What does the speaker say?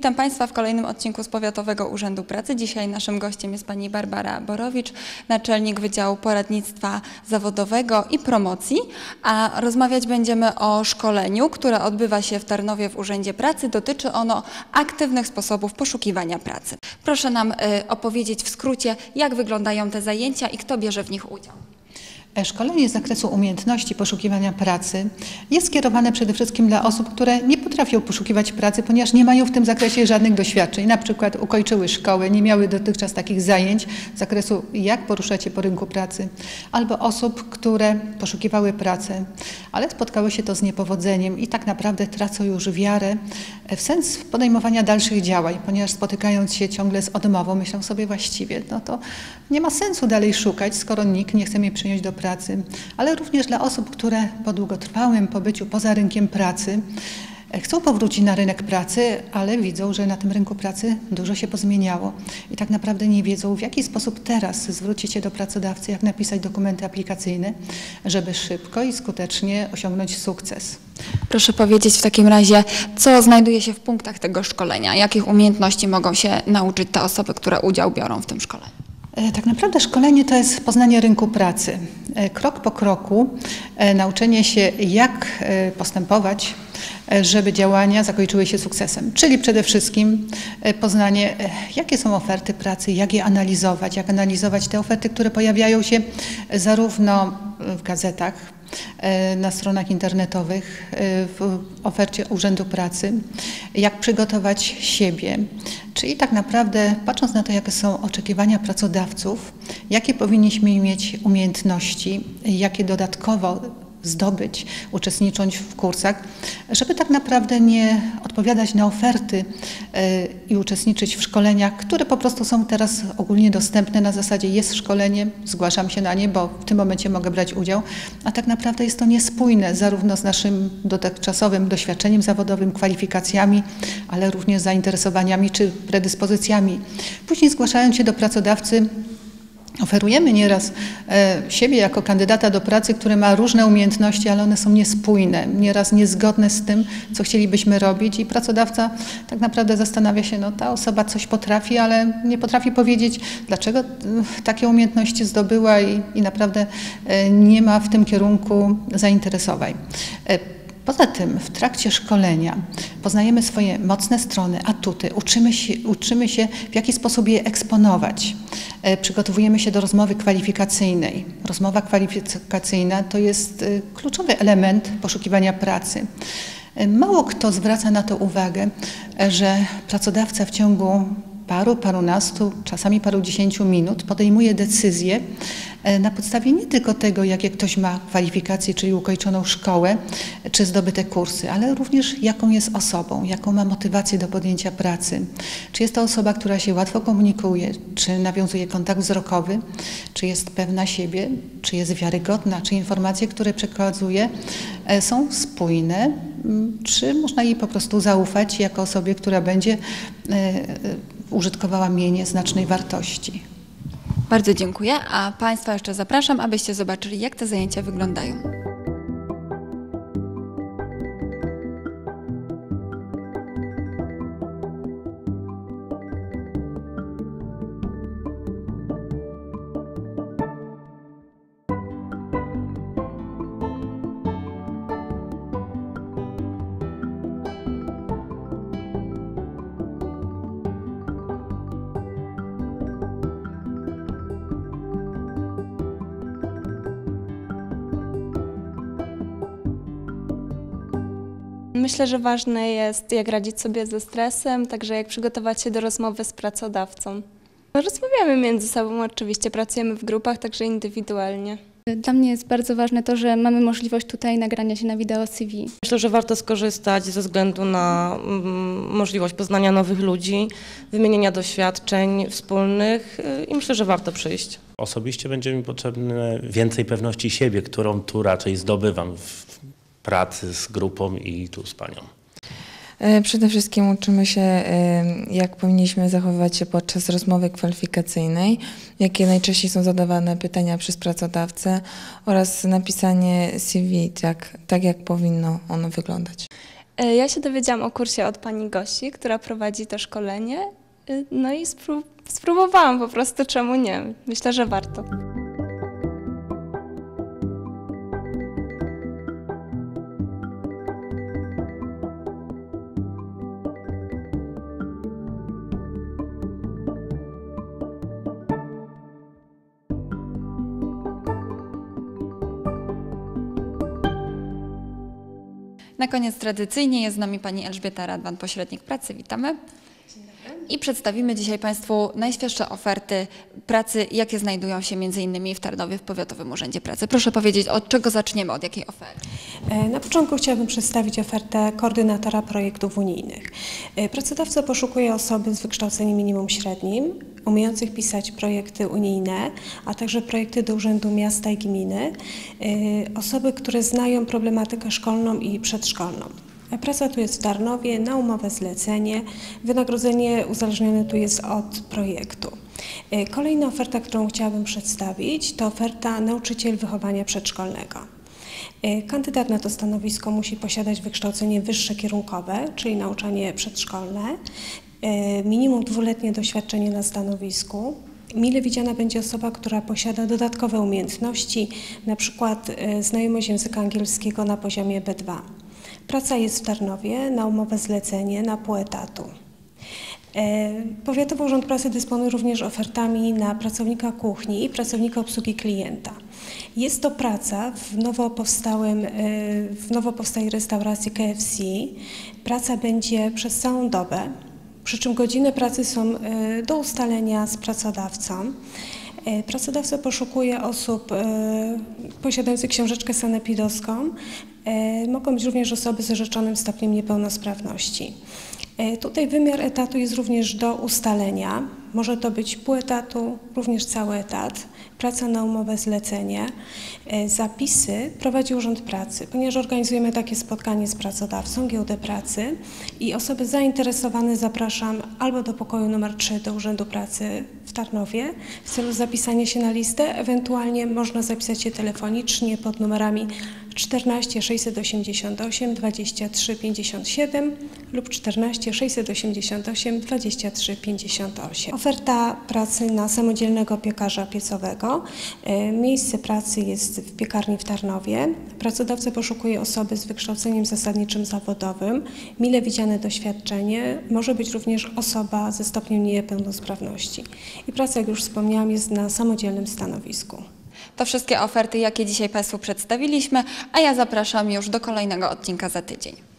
Witam Państwa w kolejnym odcinku z Powiatowego Urzędu Pracy. Dzisiaj naszym gościem jest Pani Barbara Borowicz, naczelnik Wydziału Poradnictwa Zawodowego i Promocji, a rozmawiać będziemy o szkoleniu, które odbywa się w Tarnowie w Urzędzie Pracy. Dotyczy ono aktywnych sposobów poszukiwania pracy. Proszę nam y, opowiedzieć w skrócie, jak wyglądają te zajęcia i kto bierze w nich udział. Szkolenie z zakresu umiejętności poszukiwania pracy jest skierowane przede wszystkim dla osób, które nie potrafią poszukiwać pracy, ponieważ nie mają w tym zakresie żadnych doświadczeń. Na przykład ukończyły szkołę, nie miały dotychczas takich zajęć z zakresu jak poruszać się po rynku pracy, albo osób, które poszukiwały pracy, ale spotkały się to z niepowodzeniem i tak naprawdę tracą już wiarę w sens podejmowania dalszych działań, ponieważ spotykając się ciągle z odmową, myślą sobie właściwie, no to nie ma sensu dalej szukać, skoro nikt nie chce mnie przyjąć do pracy, ale również dla osób, które po długotrwałym pobyciu poza rynkiem pracy e, chcą powrócić na rynek pracy, ale widzą, że na tym rynku pracy dużo się pozmieniało i tak naprawdę nie wiedzą, w jaki sposób teraz zwrócić się do pracodawcy, jak napisać dokumenty aplikacyjne, żeby szybko i skutecznie osiągnąć sukces. Proszę powiedzieć w takim razie, co znajduje się w punktach tego szkolenia, jakich umiejętności mogą się nauczyć te osoby, które udział biorą w tym szkoleniu. E, Tak naprawdę szkolenie to jest poznanie rynku pracy. E, Krok po kroku e, nauczenie się, jak e, postępować, żeby działania zakończyły się sukcesem. Czyli przede wszystkim poznanie, jakie są oferty pracy, jak je analizować, jak analizować te oferty, które pojawiają się zarówno w gazetach, na stronach internetowych, e, w ofercie Urzędu Pracy, jak przygotować siebie, czyli tak naprawdę patrząc na to, jakie są oczekiwania pracodawców, jakie powinniśmy mieć umiejętności, jakie dodatkowo zdobyć, uczestnicząc w kursach, żeby tak naprawdę nie odpowiadać na oferty e, i uczestniczyć w szkoleniach, które po prostu są teraz ogólnie dostępne na zasadzie jest szkolenie, zgłaszam się na nie, bo w tym momencie mogę brać udział, a tak naprawdę jest to niespójne zarówno z naszym dotychczasowym doświadczeniem zawodowym, kwalifikacjami, ale również zainteresowaniami czy predyspozycjami. Później zgłaszając się do pracodawcy, Oferujemy nieraz e, siebie jako kandydata do pracy, który ma różne umiejętności, ale one są niespójne, nieraz niezgodne z tym, co chcielibyśmy robić i pracodawca tak naprawdę zastanawia się, no ta osoba coś potrafi, ale nie potrafi powiedzieć, dlaczego e, takie umiejętności zdobyła i, i naprawdę e, nie ma w tym kierunku zainteresowań. Poza tym w trakcie szkolenia poznajemy swoje mocne strony, atuty, uczymy się, uczymy się w jaki sposób je eksponować. E, Przygotowujemy się do rozmowy kwalifikacyjnej. Rozmowa kwalifikacyjna to jest e, kluczowy element poszukiwania pracy. E, Mało kto zwraca na to uwagę, że pracodawca w ciągu paru, parunastu, czasami paru dziesięciu minut podejmuje decyzję e, na podstawie nie tylko tego, jakie ktoś ma kwalifikacje, czyli ukończoną szkołę, czy zdobyte kursy, ale również jaką jest osobą, jaką ma motywację do podjęcia pracy. Czy jest to osoba, która się łatwo komunikuje, czy nawiązuje kontakt wzrokowy, czy jest pewna siebie, czy jest wiarygodna, czy informacje, które przekazuje e, są spójne, czy można jej po prostu zaufać jako osobie, która będzie e, e, użytkowała mienie znacznej wartości. Bardzo dziękuję, a Państwa jeszcze zapraszam, abyście zobaczyli, jak te zajęcia wyglądają. Myślę, że ważne jest, jak radzić sobie ze stresem, także jak przygotować się do rozmowy z pracodawcą. Rozmawiamy między sobą, oczywiście pracujemy w grupach, także indywidualnie. Dla mnie jest bardzo ważne to, że mamy możliwość tutaj nagrania się na wideo CV. Myślę, że warto skorzystać ze względu na mm, możliwość poznania nowych ludzi, wymienienia doświadczeń wspólnych y, i myślę, że warto przyjść. Osobiście będzie mi potrzebne więcej pewności siebie, którą tu raczej zdobywam w pracy z grupą i tu z panią. E, Przede wszystkim uczymy się, e, jak powinniśmy zachowywać się podczas rozmowy kwalifikacyjnej, jakie najczęściej są zadawane pytania przez pracodawcę oraz napisanie CV, tak, tak jak powinno ono wyglądać. E, Ja się dowiedziałam o kursie od pani Gosi, która prowadzi to szkolenie. No i spró- spróbowałam po prostu, czemu nie? Myślę, że warto. Na koniec tradycyjnie jest z nami pani Elżbieta Radwan, pośrednik pracy. Witamy. I przedstawimy dzisiaj Państwu najświeższe oferty pracy, jakie znajdują się innymi w Tarnowie w Powiatowym Urzędzie Pracy. Proszę powiedzieć, od czego zaczniemy, od jakiej oferty? E, Na początku chciałabym przedstawić ofertę koordynatora projektów unijnych. E, Pracodawca poszukuje osoby z wykształceniem minimum średnim, umiejących pisać projekty unijne, a także projekty do Urzędu Miasta i Gminy, e, osoby, które znają problematykę szkolną i przedszkolną. Praca tu jest w Tarnowie na umowę zlecenie. Wynagrodzenie uzależnione tu jest od projektu. E, Kolejna oferta, którą chciałabym przedstawić, to oferta nauczyciel wychowania przedszkolnego. E, Kandydat na to stanowisko musi posiadać wykształcenie wyższe kierunkowe, czyli nauczanie przedszkolne, minimum dwuletnie doświadczenie na stanowisku. Mile widziana będzie osoba, która posiada dodatkowe umiejętności, na przykład e, znajomość języka angielskiego na poziomie B2. Praca jest w Tarnowie na umowę zlecenie na pół etatu. E, Powiatowy Urząd Pracy dysponuje również ofertami na pracownika kuchni i pracownika obsługi klienta. Jest to praca w nowo, powstałym, e, w nowo powstałej restauracji KFC. Praca będzie przez całą dobę, przy czym godziny pracy są e, do ustalenia z pracodawcą. E, Pracodawca poszukuje osób e, posiadających książeczkę sanepidowską. Mogą być również osoby z orzeczonym stopniem niepełnosprawności. Tutaj wymiar etatu jest również do ustalenia. Może to być pół etatu, również cały etat, praca na umowę zlecenie. E, Zapisy prowadzi Urząd Pracy, ponieważ organizujemy takie spotkanie z pracodawcą, giełdę pracy i osoby zainteresowane zapraszam albo do pokoju numer 3 do Urzędu Pracy w Tarnowie w celu zapisania się na listę, ewentualnie można zapisać się telefonicznie pod numerami 14 688 23 57 lub 14 688 23 58. Oferta pracy na samodzielnego piekarza piecowego. E, Miejsce pracy jest w piekarni w Tarnowie. Pracodawca poszukuje osoby z wykształceniem zasadniczym zawodowym, mile widziane doświadczenie, może być również osoba ze stopniem niepełnosprawności. I praca, jak już wspomniałam, jest na samodzielnym stanowisku. To wszystkie oferty, jakie dzisiaj Państwu przedstawiliśmy, a ja zapraszam już do kolejnego odcinka za tydzień.